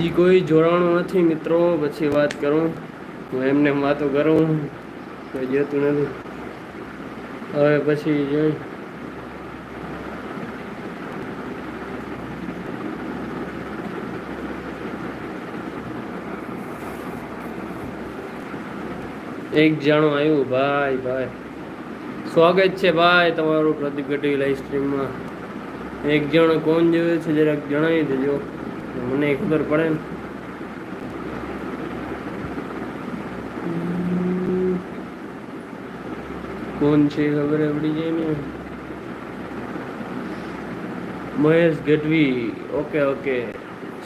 હજી કોઈ જોડાણું નથી મિત્રો પછી વાત કરું, હું એમને વાતો કરું, કોઈ જતું નથી. હવે પછી જોઈ એક જાણું આવ્યું, ભાઈ ભાઈ. સ્વાગત છે ભાઈ તમારું પ્રતિક ગઢવી લાઈવ સ્ટ્રીમમાં એક જણ કોણ જોવે છે, જરાક જણાવી દેજો. મને ખબર પડે ને. કોણ છે ખબર પડી જાય ને. મહેશ ગઢવી. Okay okay.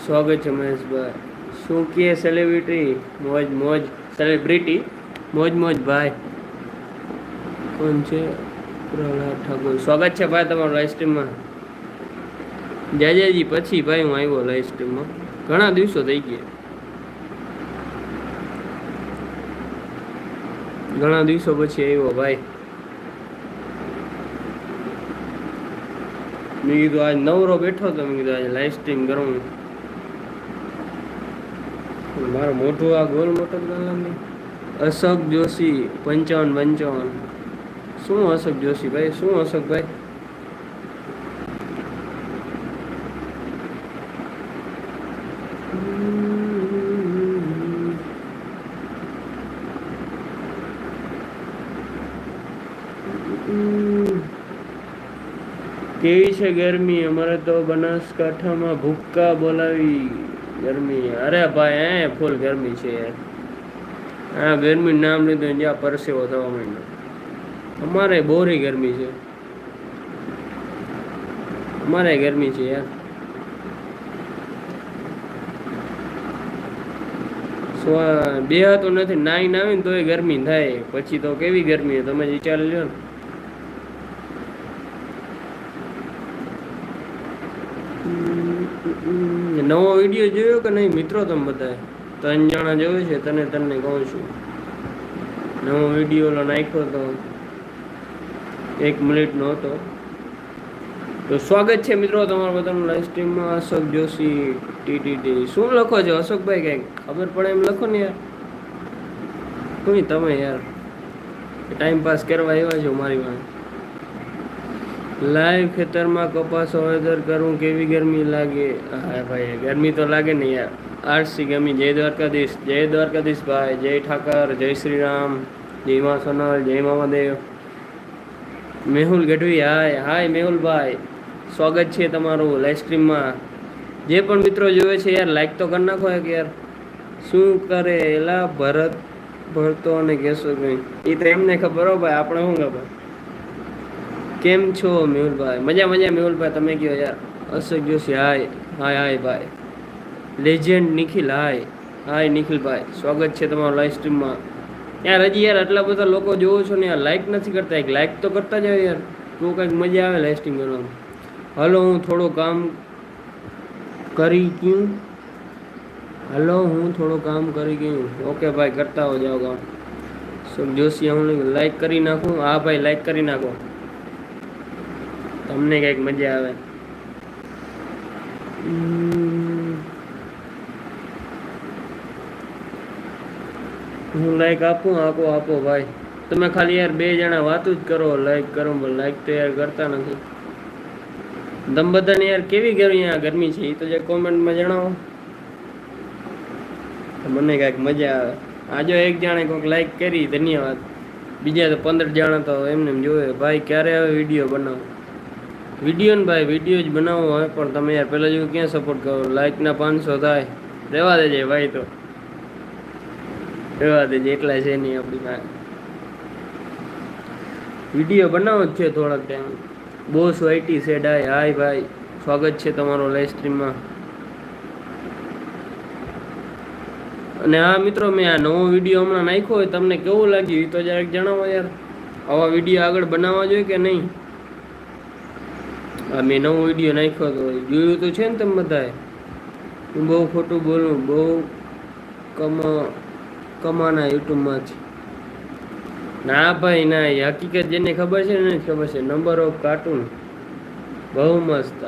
સ્વાગત છે મહેશભાઈ શું કહે સેલિબ્રિટી મોજ મોજ. સેલિબ્રિટી મોજ મોજ, ભાઈ. કોણ છે? પ્રહલાદ ઠાકોર. સ્વાગત છે ભાઈ તમારું લાઈવ સ્ટ્રીમમાં જાજાજી પછી ભાઈ હું આવ્યો લાઈવ સ્ટ્રીમમાં ઘણા દિવસો થઈ ગયા. ઘણા દિવસો પછી આવ્યો ભાઈ. મેં કીધું આજ નવરો બેઠો તો મેં કીધું આજે લાઈવ સ્ટ્રીમ કરું મારો મોટું આ ગોલ મોટો અશોક જોશી પંચાવન પંચાવન. શું અશોક જોશી ભાઈ? શું અશોકભાઈ કેવી છે ગરમી? અમારે તો બનાસકાંઠામાં ભૂક્કા બોલાવી ગરમી. અરે ભાઈ, હે, ફૂલ ગરમી છે યાર. હા ગરમી નામ લીધું જ્યાં પરસેવો થવા માંડ્યો. અમારે બોરી ગરમી છે. અમારે ગરમી છે યાર. સ્વ- બે તો નથી, નાઈન આવે ને એ ગરમી થાય. પછી તો કેવી ગરમી તમે વિચાર લ્યો ને. નવો વીડિયો જોયો કે નહીં મિત્રો તમે બધા ત્રણ જણા જોયો છે, તને તને કહું છું. નવો વીડિયો નાખ્યો તો એક મિનિટનો હતો. તો સ્વાગત છે મિત્રો તમારા બધાનું live સ્ટ્રીમમાં Ashok Joshi. T T T શું લખો છો? અશોકભાઈ કંઈક? ખબર પડે એમ લખો ને યાર. કોઈ તમે યાર? ટાઈમ પાસ કરવા આવ્યા છો મારી પાસે. લાઈવ ખેતરમાં કપાસ વાવેતર કરવું કેવી ગરમી લાગે? હા ભાઈ, ગરમી તો લાગે ને યાર. આરસી ગમી જય દ્વારકાધીશ જય દ્વારકાધીશ ભાઈ. જય ઠાકર, જય શ્રી રામ જય મા સોનલ, જય મામાદેવ મેહુલ ગઢવી, હાય હાય મેહુલભાઈ સ્વાગત છે તમારું લાઈવ સ્ટ્રીમમાં જે પણ મિત્રો જોવે છે યાર લાઈક તો કરી નાખો એક યાર. શું કરે એલા, ભરત ભરતો અને કેશો કઈ એ તો એમને ખબર હો ભાઈ, આપણે શું ખબર? કેમ છો મેહુલભાઈ? મજા મજા મેહુલભાઈ, તમે કયો યાર? અશોક જોશી હાય હાય હાય ભાઈ. લેજેન્ડ નિખિલ હાય હાય નિખિલભાઈ સ્વાગત છે તમારું લાઈવ સ્ટ્રીમમાં યાર, હજી યાર આટલા બધા લોકો જોવો છો ને યાર લાઈક નથી કરતા. એક લાઈક તો કરતા જાવ યાર. તો કંઈક મજા આવે લાઈવ સ્ટ્રીમ કરવાનું. હલો, હું થોડું કામ કરી ગયું હલો હું થોડું કામ કરી ગયું. ઓકે ભાઈ કરતા હો જાઓ કામ સુખ જોશી હું લાઈક કરી નાખું. હા ભાઈ લાઈક કરી નાખો. તમને કંઈક મજા આવે. ઉમ, હું લાઈક આપું આપો આપો ભાઈ. તમે ખાલી યાર બે જણા વાતું જ કરો. લાઈક કરો પણ લાઈક તો યાર કરતા નથી. તમ બધાને યાર કેવી ગરમી આ ગરમી છે? એ તો જે કોમેન્ટમાં જણાવો. મને કાંઈક મજા આવે. આજો એક જાણે કોઈક લાઈક કરી, ધન્યવાદ. બીજા તો પંદર જણા તો એમને એમ જોવે, ભાઈ, ક્યારે આવે વીડિયો બનાવો? વીડિયો ને ભાઈ વીડિયો જ બનાવો હોય પણ તમે યાર પહેલાં જેવું ક્યાં સપોર્ટ કરો? લાઇકના પાંચસો થાય. રહેવા દેજે ભાઈ તો. રહેવા દેજે, એટલા છે નહીં આપણી પાસે. વીડિયો બનાવો જ છે થોડાક time boss YT said hi hi ભાઈ. સ્વાગત છે તમારો લાઈવ સ્ટ્રીમમાં અને હા, મિત્રો, મેં આ નવો વીડિયો હમણાં નાખ્યો હોય, તમને કેવું લાગ્યું એ તો જરાક જણાવો યાર. આવા વીડિયો આગળ બનાવવા જોઈએ કે નહીં? આ મેં નવો વીડિયો નાખ્યો તો જોયું તો છે ને તમે બધાએ. હું બહુ ખોટું બોલું, બહુ કમા, કમાના યુટ્યુબમાંથી. ના ભાઈ, ના, એ હકીકત જેને ખબર છે ને ખબર છે. નંબર ઓફ કાર્ટૂન બહુ મસ્ત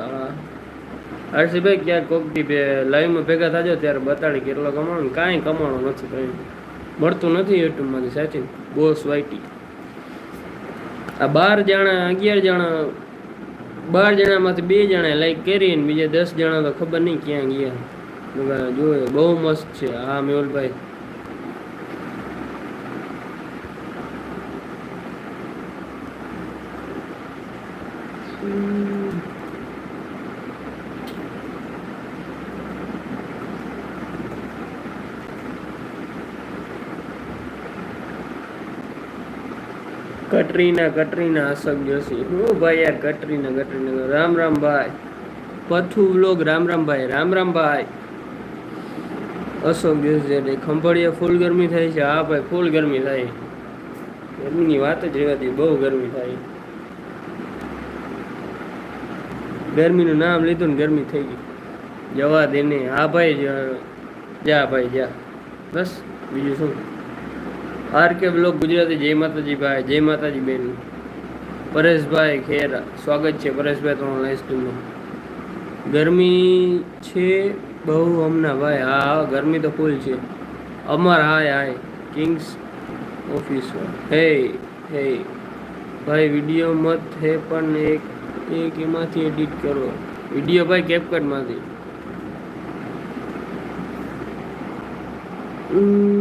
હર્ષિભાઈ ક્યાંક કોકથી લાઈવમાં ભેગા થાજો, ત્યારે બતાડી કેટલો કમાણો. કાંઈ કમાણો નથી કંઈ મળતું નથી યુટ્યુબમાંથી સાચી બોસ વાઈટી આ બાર જણા, અગિયાર જણા, બાર જણામાંથી બે જણા લાઈક કરી ને બીજા દસ જણા તો ખબર નહીં ક્યાં ગયા. જોયે બહુ મસ્ત છે. હા, મેહુલભાઈ. કટરીના કટરીના અશોક જોશી. હું ભાઈ યાર કટરીના કટરીના રામ રામ ભાઈ. પથુ વ્લોગ, રામ રામ ભાઈ, રામ રામ ભાઈ. અશોક જોશી એટલે ખંભાળિયા ફૂલ ગરમી થાય છે. હા ભાઈ, ફૂલ ગરમી થાય. ગરમીની વાત જ રહેવાતી બહુ ગરમી થાય. ગરમીનું નામ લીધું ને ગરમી થઈ ગઈ. જવા દે ને. હા ભાઈ જા ભાઈ, જા. બસ, બીજું શું? R K block Gujarati. જય માતાજી ભાઈ, જય માતાજી બેન. પરેશભાઈ ખેરા, સ્વાગત છે પરેશભાઈ તમારું લાઈવ સ્ટ્રીમમાં ગરમી છે બહુ હમણાં ભાઈ. હા હા ગરમી તો ફૂલ છે. અમર હાય હાય. કિંગ્સ ઓફિસ હે હે ભાઈ વીડિયો મત હે પણ એક એક એમાંથી એડિટ કરો. વીડિયો ભાઈ કેપકટમાંથી ઉમ.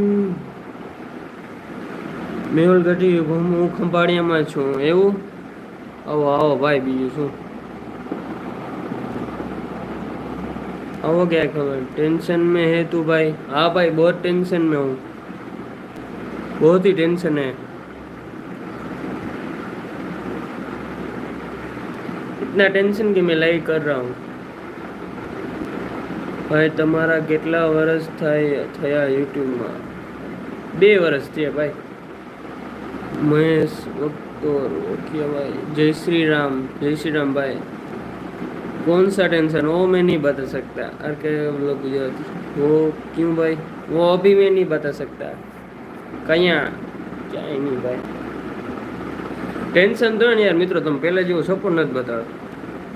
મેહુલ ગઢી હું હું ખંભાળિયામાં છું એવું આવો આવો ભાઈ બીજું શું આવો क्या खबर टेंशन में है तू भाई हाँ भाई बहुत टेंशन में हूँ बहुत ही टेंशन है इतना टेंशन कि मैं लाइक कर रहा हूँ ભાઈ તમારા કેટલા વર્ષ થાય થયા યુટ્યુબમાં બે વર્ષ થયા ભાઈ महेश वक्तोर ओके भाई जय श्री राम जय श्री राम भाई कौन सा टेंशन वो मैं नहीं बता सकता अरे के लोग गुजराती वो क्यों भाई वो अभी मैं नहीं बता सकता कहीं क्या ही नहीं भाई ટેન્શન તો ને યાર મિત્રો તમે પહેલા જેવો સપોર્ટ નથી બતાવતો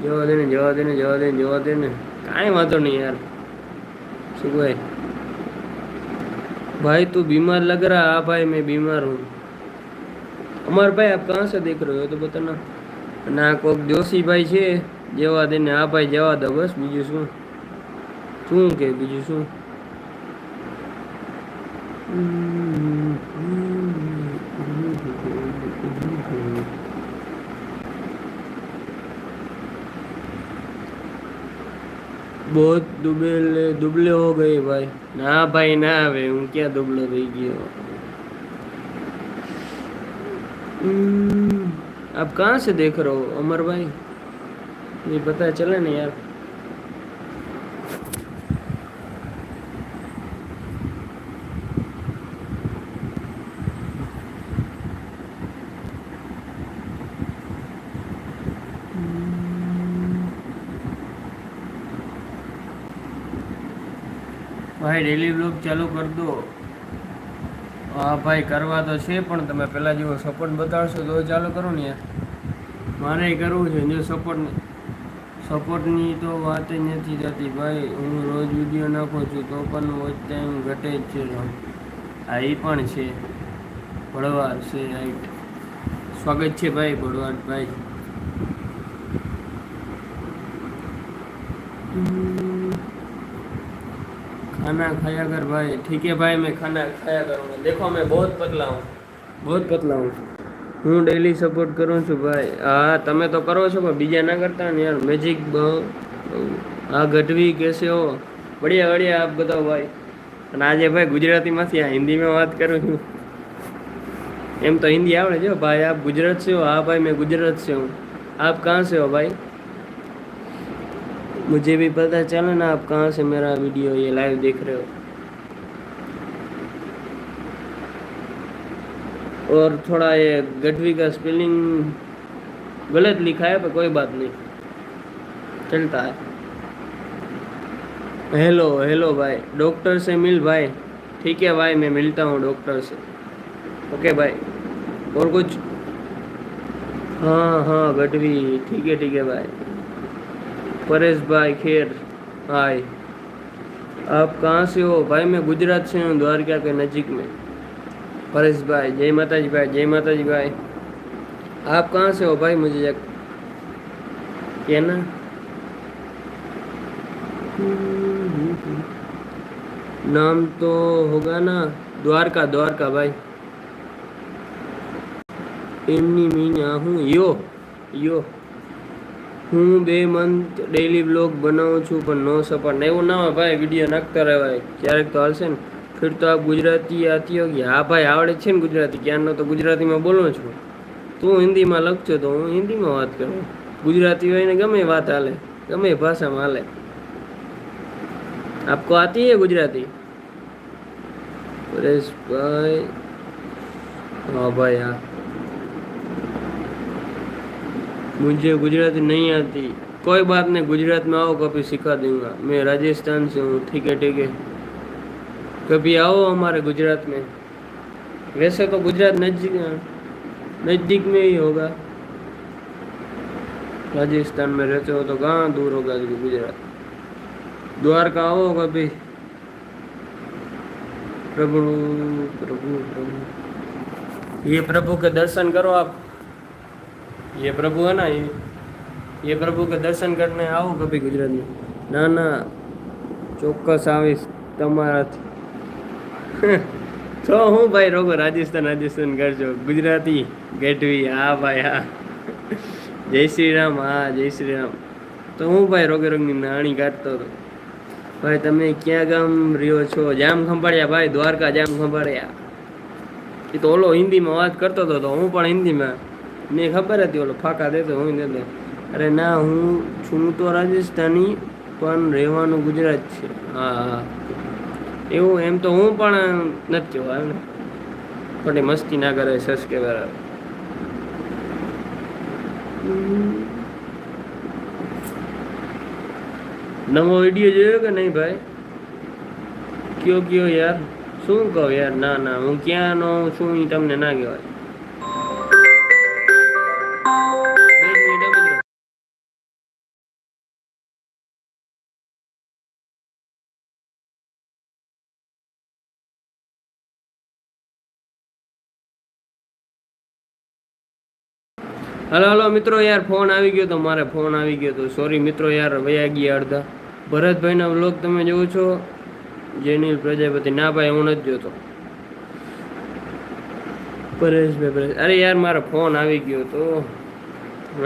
જવા દે ને જવા દે ને જવા દે ને જવા દે ને કાંઈ વાંધો નહીં યાર શું ભાઈ भाई तू बीमार लग रहा हाँ भाई मैं बीमार हूँ અમાર ભાઈ આપ કાં સે દેખ રહ્યો તો બતાના ના કોક જોશી ભાઈ છે, જેવા દે ને આ ભાઈ જવા દો બસ, બીજું શું? શું કે બીજું શું? બહુ દુબલે દુબલે હો ગઈ ભાઈ. ના ભાઈ ના હવે હું ક્યાં દુબલો થઈ ગયો? हम्म। आप कहाँ से देख रहे हो, अमर भाई? ये पता चले नहीं यार। भाई डेली ब्लॉग चालू कर दो। હા ભાઈ, કરવા તો છે, પણ તમે પહેલાં જેવો સપોર્ટ બતાવશો તો ચાલુ કરો ને યાર. મારે કરવું છે, જો સપોર્ટ સપોર્ટની તો વાત જ નથી થતી ભાઈ. હું રોજ વીડિયો નાખું છું, તો પણ વોચ ટાઈમ ઘટે જ છે હા એ પણ છે. ભળવાર છે રાઈટ સ્વાગત છે ભાઈ, ભળવાર खाना खाया कर भाई ठीक है भाई मैं खाना खाया करूँगा देखो मैं बहुत पतला हूँ बहुत पतला हूँ હું ડેલી સપોર્ટ કરું છું ભાઈ હા તમે તો કરો છો પણ બીજા ના કરતા ને યાર મેજિક હા ગઢવી કેસે હો બઢિયા બઢિયા આપ બતાવો ભાઈ અને આજે ભાઈ ગુજરાતીમાંથી આ હિન્દીમાં વાત કરું છું એમ તો હિન્દી આવડે છે ભાઈ આપ ગુજરાત से हो हाँ भाई मैं गुजरात से हूँ आप कहाँ से हो भाई मुझे भी पता चला ना आप कहाँ से मेरा वीडियो ये लाइव देख रहे हो। और थोड़ा ये गढ़वी का स्पेलिंग गलत लिखा है, पर कोई बात नहीं। चलता है। हेलो हेलो भाई। डॉक्टर से मिल भाई। ठीक है भाई, मैं मिलता हूँ डॉक्टर से। ओके भाई। और कुछ? हाँ हाँ गढ़वी। ठीक है ठीक है भाई। परेश भाई खेर हाय आप कहाँ से हो भाई मैं गुजरात से हूँ द्वारका के नज़दीक में परेश भाई जय माता जी भाई जय माता जी भाई आप कहाँ से हो भाई मुझे एक कहना नाम तो होगा ना द्वारका द्वारका भाई એમની મીના હું યો યો હું બે મંથ ડેઈલી બ્લોગ બનાવું છું, પણ નો સપોર્ટ. એવું ના હોય ભાઈ વીડિયો નાખતા રહેવાય. ક્યારેક તો હાલશે ને. ફિર તો આપ ગુજરાતી આતી હોગી હા ભાઈ, આવડે છે ને ગુજરાતી. ક્યારનો તો ગુજરાતીમાં બોલું છું. તું હિન્દીમાં લખજો તો હું હિન્દીમાં વાત કરું. ગુજરાતી હોય ને ગમે વાત હાલે, ગમે ભાષામાં હાલે. આપકો આતી હે ગુજરાતી? પરેશભાઈ, હા ભાઈ, હા. मुझे गुजराती नहीं आती। कोई बात नहीं, गुजरात में आओ कभी सिखा दूँगा। मैं राजस्थान से हूँ, ठीक है ठीक है। कभी आओ हमारे गुजरात में। वैसे तो गुजरात नज़दीक नज़दीक में ही होगा। राजस्थान में रहते हो तो कहाँ दूर होगा गुजरात? द्वारका आओ कभी। प्रभु प्रभु प्रभु। ये प्रभु के दर्शन करो आप। ये प्रभु है ना ये ये प्रभु के दर्शन करने આવો કભી ગુજરાતમાં ના ના ચોક્કસ આવીશ તમારાથી તો હું ભાઈ રોગો રાજસ્થાન રાજસ્થાન કરજો ગુજરાતી ગેટવી હા ભાઈ હા જય શ્રી રામ હા જય શ્રી રામ તો હું ભાઈ રોગે રોગની નાણી કાઢતો હતો ભાઈ તમે ક્યાં ગામ રહ્યો છો જામ ખંભાળ્યા ભાઈ દ્વારકા જામ ખંભાળ્યા એ તો ઓલો હિન્દીમાં વાત કરતો હતો તો હું પણ હિન્દીમાં મેં ખબર હતી, ઓલો ફાંકા દેતો હું દેતો અરે ના, હું છું તો રાજસ્થાની, પણ રહેવાનું ગુજરાત છે. હા હા. એવું એમ તો હું પણ નથી એમ ને? ખોટી મસ્તી ના કરે સસ કે બરાબર નવો વીડિયો જોયો કે નહીં ભાઈ? કયો કયો યાર? શું કહો યાર? ના ના, હું ક્યાંનો છું તમને ના કહેવાય. હલો હલો, મિત્રો, યાર ફોન આવી ગયો તો મારે ફોન આવી ગયો તો. સોરી મિત્રો, યાર, વયા ગયા અડધા. ભરતભાઈના વ્લોગ તમે જોવો છો? જેનિલ પ્રજાપતિ. ના ભાઈ, હું નથી જોતો. પરેશભાઈ, પરેશ. અરે યાર, મારો ફોન આવી ગયો તો.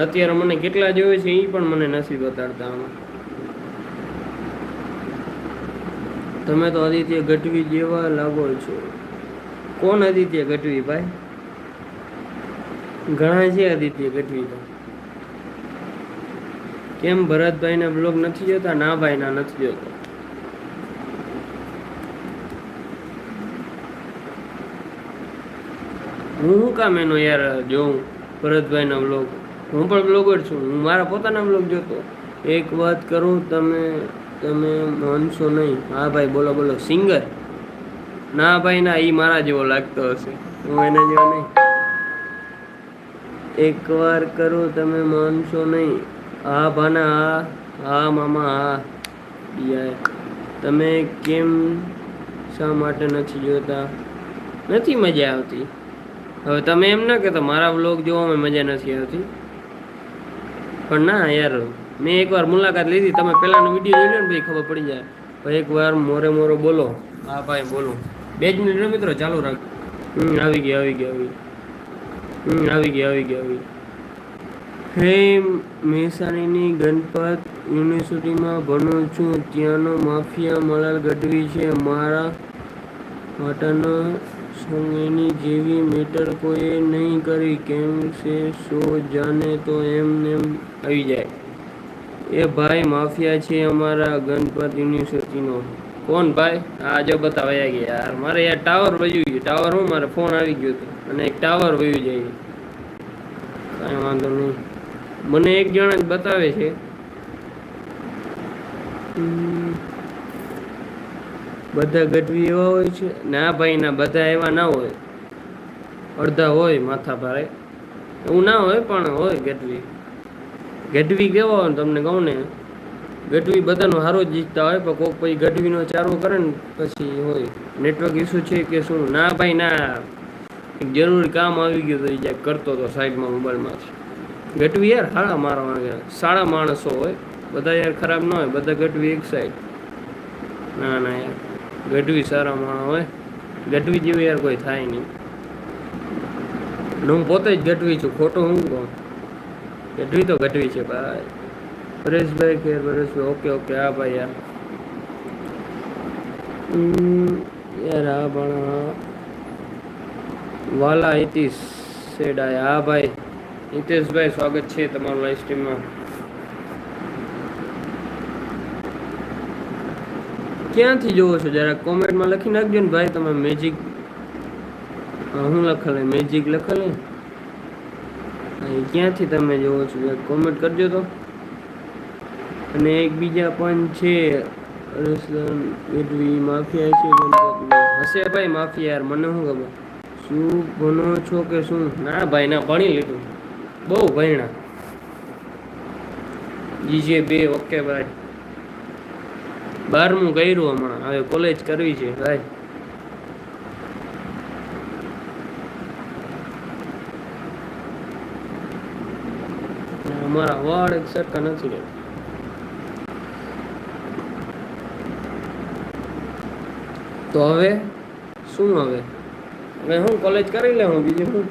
અત્યારે મને કેટલા જોવે છે એ પણ મને નથી બતાડતા આમાં. તમે તો આદિત્ય ગઢવી જેવા લાગો છો. કોણ આદિત્ય ગઢવી ભાઈ? ઘણા છે આદિત્ય ગઢવી તો. કેમ ભરતભાઈના બ્લોગ નથી જોતા? ના ભાઈ, ના નથી જોતો. હું કામ એનો યાર જોઉં ભરતભાઈનો બ્લોગ હું પણ બ્લોગર છું. હું મારા પોતાના બ્લોગ જોતો. એક વાત કરું, તમે તમે માનશો નહીં. હા ભાઈ, બોલો બોલો. સિંગર ના ભાઈ, ના એ મારા જેવો લાગતો હશે. હું એના જેવો નહીં. એક વાર કરું, તમે માનશો નહીં. હા, ભાના, હા. હા, મામા, હા. યાર, તમે કેમ શા માટે નથી જોતા? નથી મજા આવતી. હવે તમે એમ ના કહેતો, મારા વ્લોગ જોવામાં મજા નથી આવતી. પણ ના યાર, મેં એકવાર મુલાકાત લીધી. તમે પહેલાનો વીડિયો જોઈ લો ને ભાઈ, ખબર પડી જાય. ભાઈ એકવાર મોરે મોરો બોલો. હા ભાઈ, બોલો. બે જ મિનિટ મિત્રો, ચાલુ રાખ. હમ, આવી ગઈ આવી ગઈ આવી હમ, આવી ગઈ આવી ગઈ આવી હે મહેસાણીની ગણપત યુનિવર્સિટીમાં ભણું છું. ત્યાંનો માફિયા મલાલ ગઢવી છે. મારા માટેનો સંગેની જેવી મેટર કોઈએ નહીં કરી, કેમ છે, શો જાને તો એમ નેમ આવી જાય. એ ભાઈ માફિયા છે અમારા ગણપત યુનિવર્સિટીનો કોણ ભાઈ? આજે બતાવ્યા ગયા યાર. મારે યાર ટાવર વયું ગયું ટાવર હું? મારે ફોન આવી ગયો હતો અને એક ટાવર વયું જાય કાંઈ વાંધો નહીં. મને એક જણા જ બતાવે છે. હમ. બધા ગઢવી એવા હોય છે? ના ભાઈ, ના, બધા એવા ના હોય. અડધા હોય માથા ભારે. એવું ના હોય પણ હોય ગઢવી. ગઢવી કેવા હોય તમને કહું ને? ગઢવી બધાનો હારો જ જીતતા હોય, પણ કોઈક પછી ગઢવીનો ચારો કરે ને પછી હોય. નેટવર્ક ઇસ્યુ છે કે શું? ના ભાઈ, ના. જરૂરી કામ આવી ગયું તો જ્યાં કરતો હતો સાઈડમાં મોબાઈલમાં ગઢવી યાર હાળા મારવા સારા માણસો હોય. બધા યાર ખરાબ ન હોય. બધા ગઢવી એક સાઈડ ના ના, યાર. ગઢવી સારા માણસ હોય. ગઢવી જેવું યાર કોઈ થાય નહીં. હું પોતે જ ગઢવી છું. ખોટું હું કહું ગઢવી તો ગઢવી છે ભાઈ. પરેશભાઈ ખેર પરેશભાઈ, ઓકે ઓકે, હા ભાઈ યાર યાર હા પણ વાલા હિતેશ સેડાય હા ભાઈ. હિતેશભાઈ, સ્વાગત છે તમારું લાઈવ સ્ટ્રીમમાં ક્યાંથી જોવો છો? જરા કોમેન્ટમાં લખી નાખજો ને ભાઈ, તમે મેજિક હું લખેલ મેજિક લખેલ? ક્યાંથી તમે જોવો છો? કોમેન્ટ કરજો તો. અને એક બીજા પણ છે રસલન માફિયા છે હશે ભાઈ માફિયા યાર મને શું ખબર? શું ભણો છો કે શું? ના ભાઈ, ના, ભણી લીધું. બહુ ભણ્યા. જીજે બે, ઓકે ભાઈ બારમું કર્યું હમણાં. હવે કોલેજ કરવી છે. ભાઈ અમારા વાળ સરખા નથી તો હવે? શું હવે? હવે હું કોલેજ કરી લે હું બીજું શું?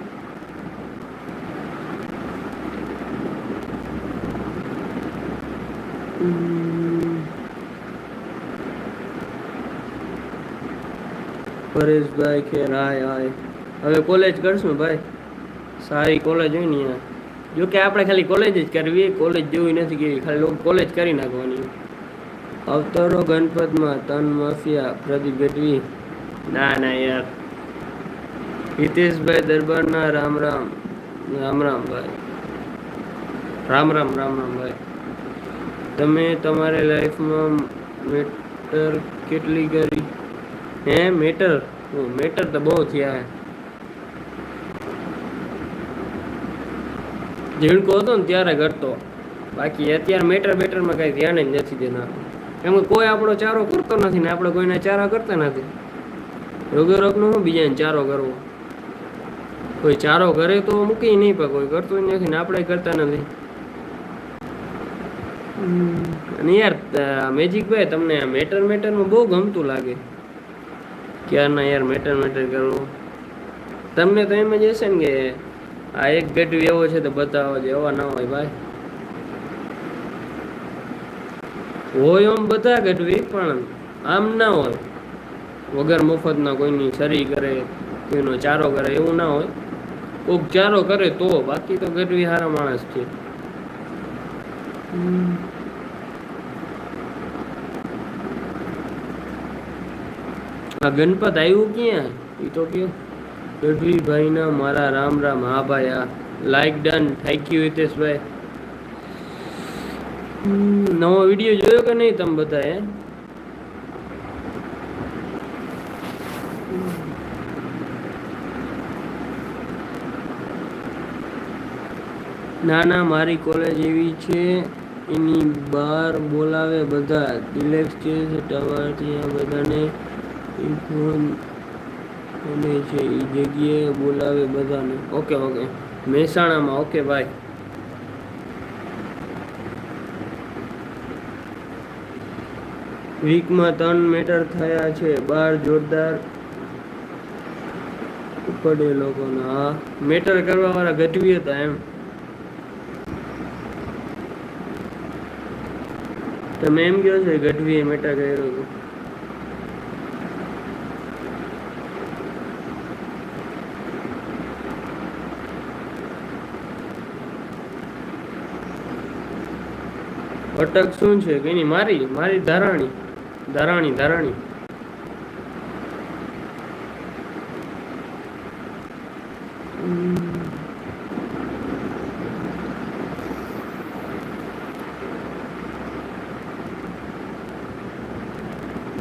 હમ. પરેશભાઈ ખેર હાય હાય હવે કોલેજ કરશું ભાઈ. સારી કોલેજ હોય ને યાર જો કે આપણે ખાલી કોલેજ જ કરવી કોલેજ જેવી નથી કેવી ખાલી લોકો કોલેજ કરી નાખવાની. અવતરો ગણપતમાં તન માફિયા પ્રદીપ ગઢવી ના ના યાર. હિતેશભાઈ દરબારના રામ રામ. રામ રામ ભાઈ. રામ રામ રામ રામ ભાઈ. તમે તમારી લાઈફમાં મેટર કેટલી કરી? હે મેટર મેટર તો બહુ થયા હે. ઝીણકો હતો ને ત્યારે કરતો બાકી અત્યારે મેટર બેટરમાં કઈ ધ્યાન જ નથી દેના એમ કોઈ આપણો ચારો કરતો નથી ને આપણે કોઈને ચારા કરતા નથી. રોગે શું બીજાને ચારો કરવો. કોઈ ચારો કરે તો મૂકી નહીં પણ કોઈ કરતું નથી ને આપણે કરતા નથી. અને યાર મેજિકભાઈ, તમને મેટર મેટરમાં બહુ ગમતું લાગે. ક્યારના યાર મેટર મેટર કરવું તમને તો એમ જ હશે ને કે આ એક ગઢવી એવો છે તો બતાવો જે એવા ના હોય ભાઈ. હોય આમ બધા ગઢવી, પણ આમ ના હોય. વગર મફતના કોઈની સરી કરે, કોઈનો ચારો કરે, એવું ના હોય. કોઈક ચારો કરે તો બાકી તો ગઢવી સારા માણસ છે હમ. ગણપત આવ્યું ક્યાં? એ તો કે ગઢવીભાઈના મારા રામ રામ, હા ભાઈ આ લાઈક ડન થેન્ક યુ હિતેશભાઈ. નવો વીડિયો જોયો કે નહીં તમે બધાએ? ના ના, મારી કોલેજ એવી છે. એની બહાર બોલાવે બધા. રિલેક્સ છે ટાવરથી બધાને. અને છે એ જગ્યાએ બોલાવે બધાને. ઓકે ઓકે મહેસાણામાં ઓકે ભાઈ વીકમાં ત્રણ મેટર થયા છે. બાર જોરદાર પડે લોકોના. હા મેટર કરવા વાળા ઘટવી હતા એમ. તમે એમ કહો છો ગઢવીએ મેટર કર્યો હતો અટક શું છે? એની મારી મારી ધારાણી ધારાણી ધારાણી.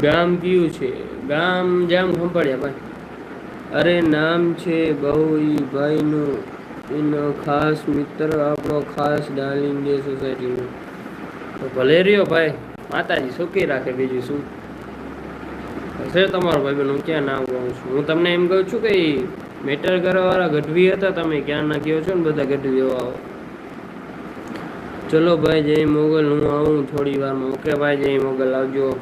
ગામ કયું છે? ગામ જામ ખંભાળિયા ભાઈ. અરે નામ છે બહુ ભાઈનું. એનો ખાસ મિત્ર આપણો ખાસ ડાર્લિંગ જે સોસાયટીનો. તો ભલે રહ્યો ભાઈ. માતાજી સુખી રાખે બીજું શું? છે તમારો ભાઈ હું ક્યાં નામ કહું છું? હું તમને એમ કહું છું કે મેટર કરવાવાળા ગઢવી હતા, તમે ક્યાં ના કહો છો ને બધા ગઢવીઓ આવો. ચલો ભાઈ, જય મોગલ, હું આવું થોડી વારમાં. ઓકે ભાઈ, જય મોગલ, આવજો.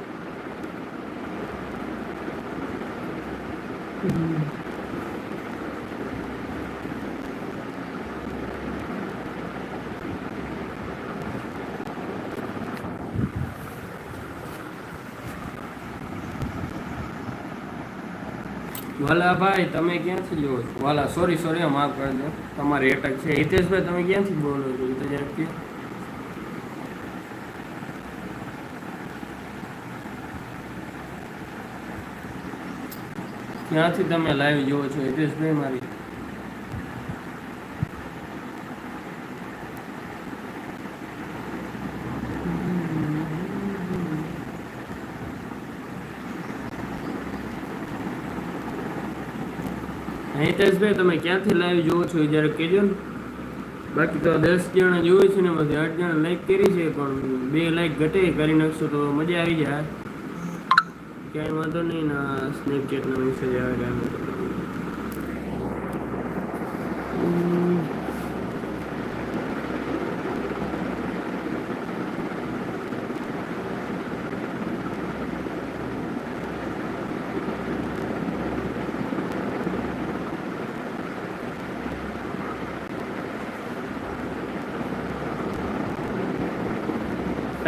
વાલા ભાઈ તમે ક્યાંથી જોવો છો? વાલા સોરી સોરી માફ કરજો તમારી એટક છે. હિતેશભાઈ, તમે ક્યાંથી બોલો છો? તો જરાક. ક્યાંથી તમે લાઈવ જોવો છો? હિતેશભાઈ, મારી હિતેશભાઈ તમે ક્યાંથી લાઈવ જોવો છો જ્યારે કહેજો ને. બાકી તો દસ જણા જોવે છે ને બધી, આઠ જણા લાઈક કરી છે, પણ બે લાઈક ઘટે કરી નાખશો તો મજા આવી જાય. ક્યાંય વાંધો નહીં ના સ્નેપચેટનો મેસેજ આવે કાંઈ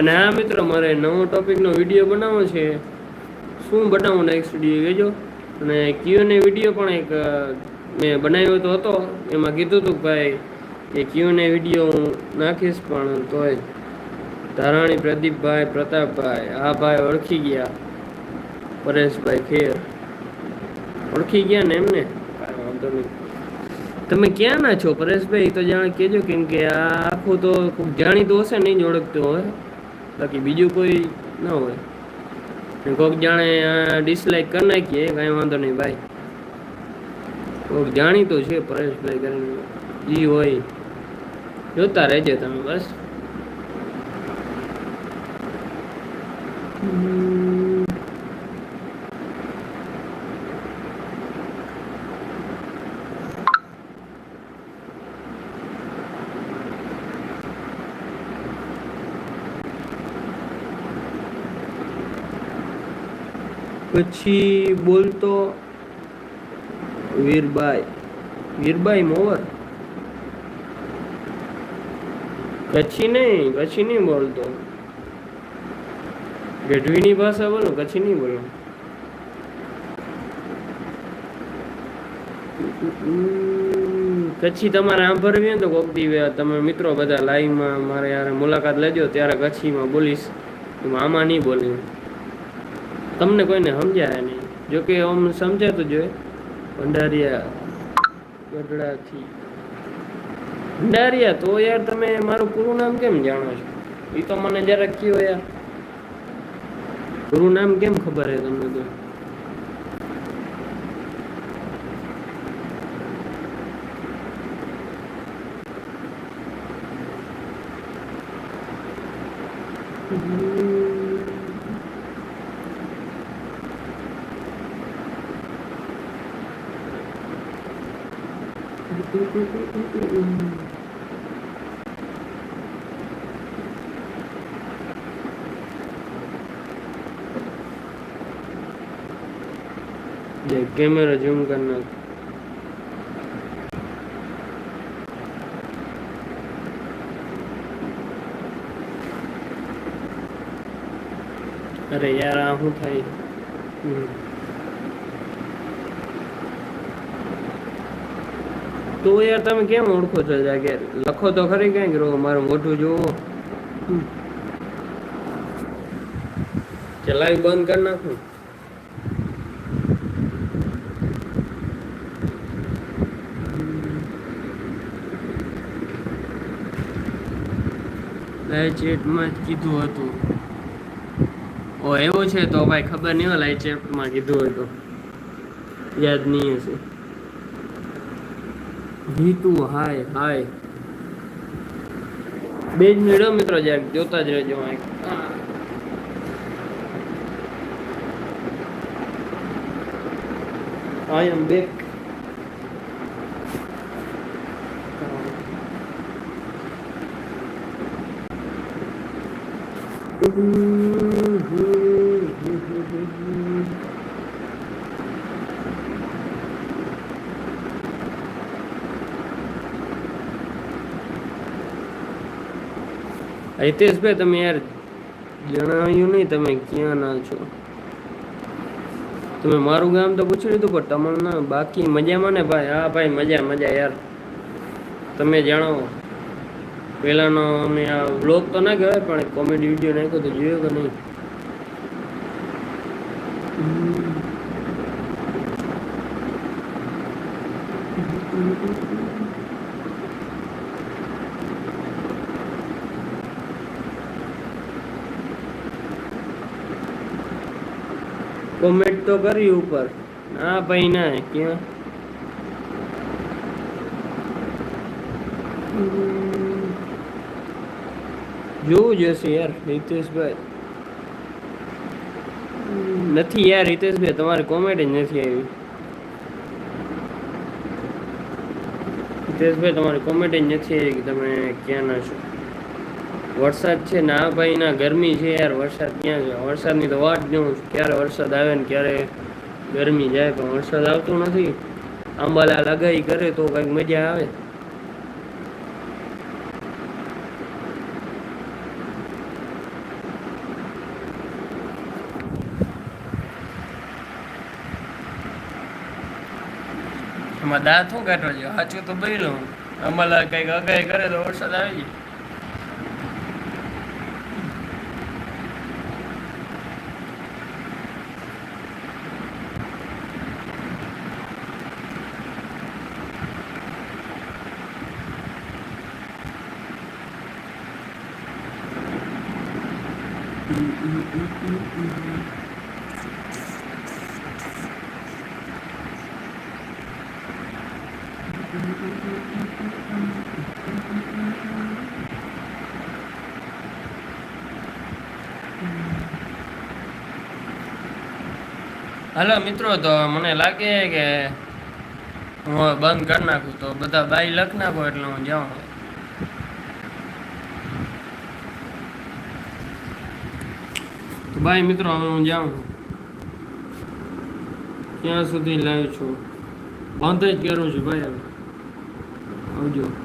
અને આ મિત્રો મારે નવો ટોપિકનો વીડિયો બનાવવો છે. શું બનાવવું નેક્સ્ટ વીડિયો કહેજો. અને ક્યુને વીડિયો પણ એક મેં બનાવ્યો તો હતો. એમાં કીધું હતું ભાઈ એ ક્યુને વીડિયો હું નાખીશ પણ તોય ધારાણી પ્રદીપભાઈ પ્રતાપભાઈ આ ભાઈ ઓળખી ગયા. પરેશભાઈ ખેર. ઓળખી ગયા ને એમને? કાંઈ વાંધો નહીં. તમે ક્યાં ના છો? પરેશભાઈ એ તો જાણ કહેજો કેમ કે આ આખું તો ખૂબ જાણીતું હશે નહીં જ ઓળખતું હોય. બાકી બીજું કોઈ ના હોય. કોઈક જાણે ડિસલાઇક કરી નાખીએ, કાંઈ વાંધો નહીં ભાઈ. કોઈક જાણીતું છે પરેશભાઈ કરીને જી હોય. જોતા રહેજો તમે, બસ. પછી બોલતો વીરબાઈ. વીરબાઈ મોવર કચ્છી નહીં કચ્છી નહીં બોલતો. ગઢવીની ભાષા બોલો, કચ્છી નહીં બોલો. કચ્છી તમારે સાંભળવી હોય તો કોક દીવે તમે મિત્રો બધા લાઈવમાં મારે યાર મુલાકાત લેજો, ત્યારે કચ્છીમાં બોલીશ. આમાં નહીં બોલી. તમને કોઈને સમજાય નહીં. જો કે આમ સમજાતું જોઈએ ભંડારિયા ગઢડાથી. ભંડારિયા, તો યાર તમે મારું પૂરું નામ કેમ જાણો છો? એ તો મને જરાક કયો યાર. પૂરું નામ કેમ ખબર છે તમને તો? ये कैमरा जूम करना અરે યાર આ શું થાય તો યાર તમે કેમ ઓળખો છો? જાગે લખો તો ખરી ક્યાંક રહો મારું મોઢું જોવો ચલાવી બંધ કરી નાખું? લાઈવ ચેટમાં કીધું હતું. ઓ, એવું છે તો ભાઈ ખબર નહીં હોય લાઈવ ચેટમાં કીધું હતું યાદ નહીં હશે. જીતુ હાય હાય બે જ મિનિટ મિત્રો જરાક જોતા જ રહેજો I am back Thank you. હિતેશભાઈ, તમે યાર જણાવ્યું નહીં તમે ક્યાં ના છો? તમે મારું ગામ તો પૂછી લીધું, પણ તમને બાકી મજામાં ને ભાઈ? હા ભાઈ, મજા મજા યાર. તમે જણાવો પહેલાંનો અમે આ બ્લોગ તો ના કહેવાય, પણ કોમેડી વીડિયો નાખ્યો તો જોયો કે નહીં? કોમેન્ટ તો કરી ઉપર. ના ભાઈ, ના, ક્યાં? જોવું જશે યાર, હિતેશભાઈ. નથી યાર, હિતેશભાઈ, તમારી કોમેડી નથી આવી. હિતેશભાઈ, તમારી કોમેડી નથી આવી કે તમે ક્યાં ના છો. વરસાદ છે ના ભાઈ ના ગરમી છે યાર, વરસાદ ક્યાં છે? વરસાદની તો વાટ જોઉં ક્યારે વરસાદ આવે ને ક્યારે ગરમી જાય, પણ વરસાદ આવતો નથી. આંબાલા લગાઈ કરે તો કંઈક મજા આવે. એમાં દાંત શું કાઢવા જોઈએ સાચું તો બઈ લઉં આંબાલા કંઈક અગાઈ કરે તો વરસાદ આવી જાય. હાલો મિત્રો, તો મને લાગે કે હું બંધ કરી નાખું તો બધા બાઈ લખ નાખો એટલે હું જાઉં. બાય મિત્રો, હવે હું જાઉં ક્યાં સુધી લાવ્યો છું? બંધ જ કરું છું ભાઈ હવે. આવજો.